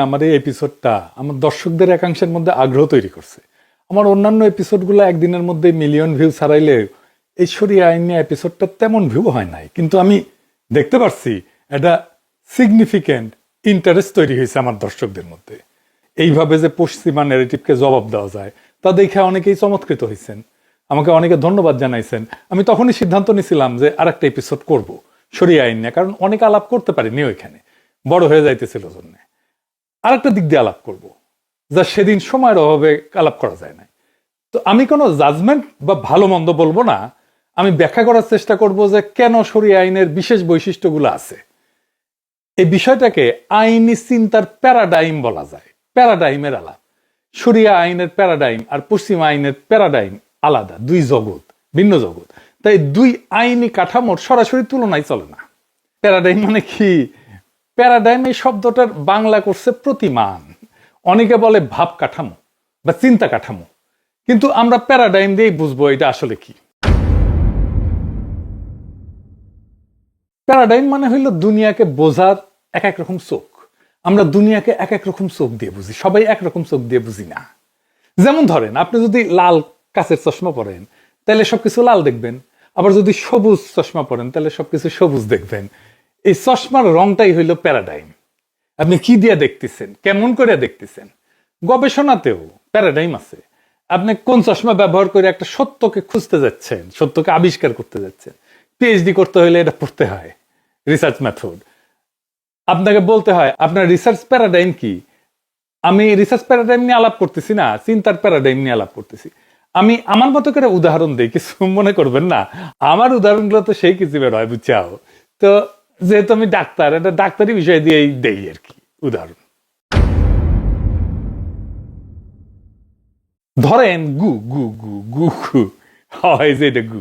আমার এই এপিসোডটা আমার দর্শকদের একাংশের মধ্যে আগ্রহ তৈরি করছে। আমার অন্যান্য এপিসোডগুলো একদিনের মধ্যে মিলিয়ন ভিউ ছাড়াইলে সরিয়ে আইন এপিসোডটা তেমন ভিউ হয় নাই। কিন্তু আমি দেখতে পারছি একটা সিগনিফিক্যান্ট ইন্টারেস্ট তৈরি হয়েছে আমার দর্শকদের মধ্যে। এইভাবে যে পশ্চিমা ন্যারেটিভকে জবাব দেওয়া যায়, তা দেখে অনেকেই চমৎকৃত হয়েছেন। আমাকে অনেকে ধন্যবাদ জানাইছেন। আমি তখনই সিদ্ধান্ত নিয়েছিলাম যে আর একটা এপিসোড করব সরিয়ে আইন নিয়ে, কারণ অনেক আলাপ করতে পারিনি ওইখানে। বড় হয়ে যাইতেছিল জন্য। আর একটা দিক দিয়ে আলাপ করব, যা সেদিন সময়ের অভাবে আলাপ করা যায় না তো আমি কোনো জাজমেন্ট বা ভালো মন্দ বলব না, আমি ব্যাখ্যা করার চেষ্টা করব যে কেন সরিয়ে আইনের বিশেষ বৈশিষ্ট্যগুলো আছে। এই বিষয়টাকে আইনি চিন্তার প্যারাডাইম বলা যায়, প্যারাডাইমের আলাপ। সরিয়া আইনের প্যারাডাইম আর পশ্চিম আইনের প্যারাডাইম আলাদা, দুই জগৎ, ভিন্ন জগৎ। তাই দুই আইনি কাঠামোর সরাসরি তুলনায় চলে না। প্যারাডাইম মানে কি? প্যারাডাইম এই শব্দটার বাংলা করছে প্রতিমান। অনেকে বলে ভাব কাঠামো বা চিন্তা কাঠামো। কিন্তু আমরা প্যারাডাইম দিয়েই বুঝব এটা আসলে কি। প্যারাডাইম মানে হইল দুনিয়াকে বোঝার এক এক রকম চোখ। আমরা দুনিয়াকে এক এক রকম চোখ দিয়ে বুঝি, সবাই একরকম চোখ দিয়ে বুঝি না। যেমন ধরেন, আপনি যদি লাল কাছের চশমা পরেন, তাহলে সবকিছু লাল দেখবেন। আবার যদি সবুজ চশমা পরেন, তাহলে সবকিছু সবুজ দেখবেন। এই চশমার রংটাই হইল প্যারাডাইম। আপনি কি দিয়া দেখতেছেন? কেমন করে দেখতেছেন? গবেষণাতেও প্যারাডাইম আছে। আপনি কোন চশমা ব্যবহার করে একটা সত্যকে খুঁজতে যাচ্ছেন, সত্যকে আবিষ্কার করতে যাচ্ছেন? পিএইচডি করতে হলে এটা পড়তে হয় রিসার্চ মেথড আপনাকে বলতে হয়, আপনার রিসার্চ প্যারাডাইম কি? আমি রিসার্চ প্যারাডাইম নিয়ে আলাপ করতেছি না, চিন্তার প্যারাডাইম নিয়ে আলাপ করতেছি। আমি আমার মতো করে উদাহরণ দিই, কিছু মনে করবেন না। আমার উদাহরণগুলো তো সেই কিছু বের হয় বুঝছাও তো যেহেতু আমি ডাক্তার, এটা ডাক্তারি বিষয় দিয়েই দেই আর কি, উদাহরণ। ধরেন গু গু গু গু গু, হয় যে এটা গু।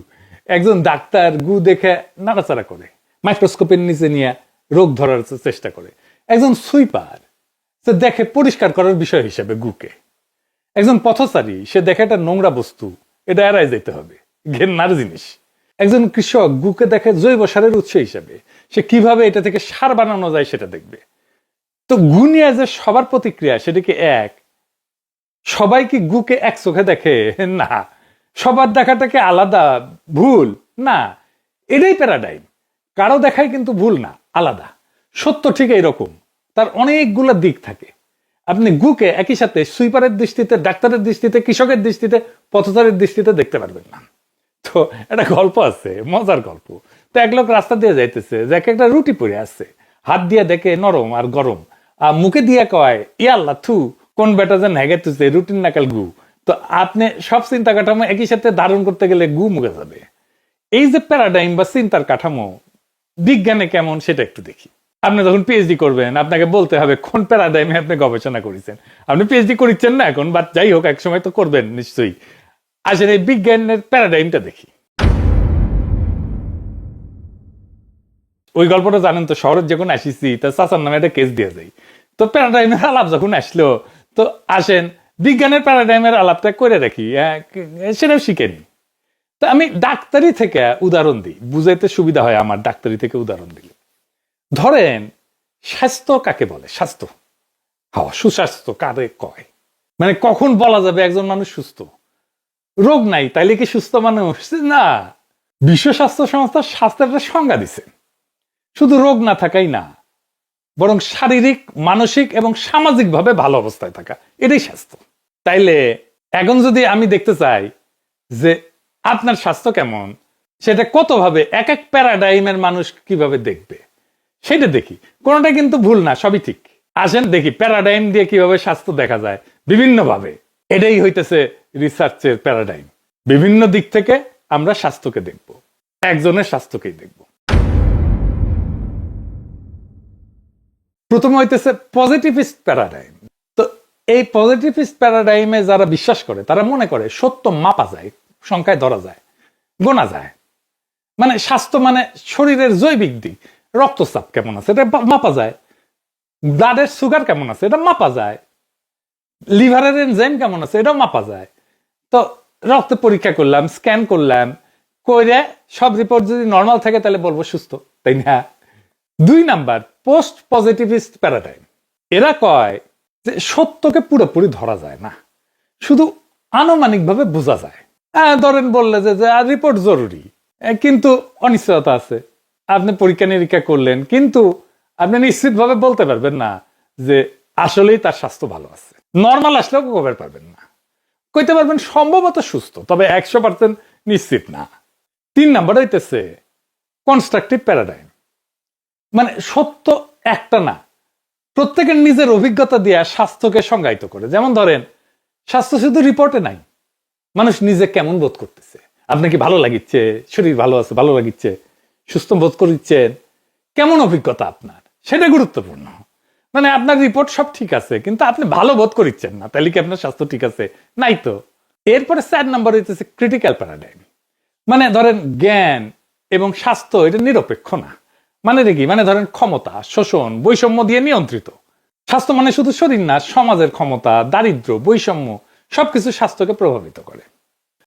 একজন ডাক্তার গু দেখে নাড়াচাড়া করে, মাইক্রোস্কোপের নিচে নিয়ে রোগ ধরার চেষ্টা করে। একজন সুইপার, সে দেখে পরিষ্কার করার বিষয় হিসেবে গুকে। একজন পথচারী, সে দেখে একটা নোংরা বস্তু, এটা এড়াই যেতে হবে, ঘেন্নার জিনিস। একজন কৃষক গুকে দেখে জৈব সারের উৎস হিসেবে সে কীভাবে এটা থেকে সার বানানো যায় সেটা দেখবে। তো গু যে সবার প্রতিক্রিয়া, সেটা কি এক? সবাই কি গুকে এক চোখে দেখে? না। সবার দেখাটাকে আলাদা, ভুল? না। এটাই প্যারাডাইম কারও দেখাই কিন্তু ভুল না, আলাদা। সত্য ঠিক এইরকম। তার অনেকগুলো দিক থাকে। আপনি গুকে একই সাথে সুইপারের দৃষ্টিতে, ডাক্তারের দৃষ্টিতে, কৃষকের দৃষ্টিতে, পথচারের দৃষ্টিতে দেখতে পারবেন না। তো একটা গল্প আছে, মজার গল্প। তো এক লোক রাস্তা দিয়ে যাইতেছে, যে একটা রুটি পড়ে আছে। হাত দিয়ে দেখে নরম আর গরম। আর মুখে দিয়ে কয় ইয়াল্লা থু, কোন বেটা যে নেগে তুছে রুটিন নাকাল গু। তো আপনি সব চিন্তা কাঠামো একই সাথে ধারণ করতে গেলে গু মুখে যাবে। এই যে প্যারাডাইম বা চিন্তার কাঠামো, বিজ্ঞানে কেমন সেটা একটু দেখি। আপনি যখন পিএইচডি করবেন, আপনাকে বলতে হবে কোন প্যারাডাইমে আপনি গবেষণা করেছেন। আপনি পিএইচডি করিচ্ছেন না এখন বাট যাই হোক এক সময় তো করবেন নিশ্চয়ই। আসলে এই বিজ্ঞানের প্যারাডাইমটা দেখি। ওই গল্পটা জানেন তো শহরের যখন আসিছি তা চাচার নামে একটা কেস দিয়ে যাই তো প্যারাডাইমের আলাপ যখন আসলো তো আসেন বিজ্ঞানের প্যারাডাইমের আলাপটা করে রাখি হ্যাঁ, সেটাও শিখে নি তো আমি ডাক্তারি থেকে উদাহরণ দিই বুঝাইতে সুবিধা হয় আমার ডাক্তারি থেকে উদাহরণ দিলে। ধরেন স্বাস্থ্য কাকে বলে? স্বাস্থ্য। হ্যাঁ সুস্বাস্থ্য কারে কয়? মানে কখন বলা যাবে একজন মানুষ সুস্থ? রোগ নাই তাইলে কি সুস্থ মানুষ? না। বিশ্ব স্বাস্থ্য সংস্থা স্বাস্থ্যের সংজ্ঞা দিছে। শুধু রোগ না থাকাই না, বরং শারীরিক, মানসিক এবং সামাজিকভাবে ভালো অবস্থায় থাকা, এটাই স্বাস্থ্য। তাইলে এখন যদি আমি দেখতে চাই যে আপনার স্বাস্থ্য কেমন, সেটা কতভাবে, এক এক প্যারাডাইমের মানুষ কীভাবে দেখবে, সেটা দেখি। কোনোটা কিন্তু ভুল না, সবই ঠিক। আসেন দেখি প্যারাডাইম দিয়ে কীভাবে স্বাস্থ্য দেখা যায়, বিভিন্নভাবে। এটাই হইতেছে রিসার্চের প্যারাডাইম। বিভিন্ন দিক থেকে আমরা স্বাস্থ্যকে দেখব, একজনের স্বাস্থ্যকেই দেখব। প্রথমে হইতেছে পজিটিভিস্ট প্যারাডাইম তো এই পজিটিভিস্ট প্যারাডাইমে যারা বিশ্বাস করে, তারা মনে করে সত্য মাপা যায়, সংখ্যায় ধরা যায়, গোনা যায়। মানে স্বাস্থ্য মানে শরীরের জৈবিক দিক। রক্তচাপ কেমন আছে, এটা মাপা যায়। ব্লাডের সুগার কেমন আছে, এটা মাপা যায়। লিভারের এনজাইম কেমন আছে, এটাও মাপা যায়। তো রক্ত পরীক্ষা করলাম, স্ক্যান করলাম, কইরে সব রিপোর্ট যদি নর্মাল থাকে তাহলে বলব সুস্থ, তাই না? দুই নাম্বার পোস্ট পজিটিভিস্ট প্যারাডাইম এরা কয় যে সত্যকে পুরোপুরি ধরা যায় না, শুধু আনুমানিকভাবে বোঝা যায়। হ্যাঁ ধরেন বললে যে রিপোর্ট জরুরি। কিন্তু অনিশ্চয়তা আছে। আপনি পরীক্ষা নিরীক্ষা করলেন, কিন্তু আপনি নিশ্চিতভাবে বলতে পারবেন না যে আসলেই তার স্বাস্থ্য ভালো আছে। নর্মাল আসলেও কভার পারবেন না। কইতে পারবেন সম্ভবত সুস্থ, তবে একশো পার্সেন্ট নিশ্চিত না। তিন নাম্বার হইতেছে কনস্ট্রাকটিভ প্যারাডাইম মানে সত্য একটা না। প্রত্যেকের নিজের অভিজ্ঞতা দিয়ে স্বাস্থ্যকে সংজ্ঞায়িত করে। যেমন ধরেন, স্বাস্থ্য শুধু রিপোর্টে নাই। মানুষ নিজে কেমন বোধ করতেছে? আপনার কি ভালো লাগিচ্ছে? শরীর ভালো আছে, ভালো লাগিচ্ছে, সুস্থ বোধ করছেন কেমন অভিজ্ঞতা আপনার? সেটা গুরুত্বপূর্ণ। মানে আপনার রিপোর্ট সব ঠিক আছে, কিন্তু আপনি ভালো বোধ করিচ্ছেন না। তাহলে কি আপনার স্বাস্থ্য ঠিক আছে? নাই তো। এরপরে চার নাম্বার হইতেছে ক্রিটিক্যাল প্যারাডাইম মানে ধরেন জ্ঞান এবং স্বাস্থ্য এটা নিরপেক্ষ না। মানে দেখি মানে ধরেন ক্ষমতা, শোষণ, বৈষম্য দিয়ে নিয়ন্ত্রিত। স্বাস্থ্য মানে শুধু শরীর না, সমাজের ক্ষমতা, দারিদ্র, বৈষম্য, সবকিছু স্বাস্থ্যকে প্রভাবিত করে।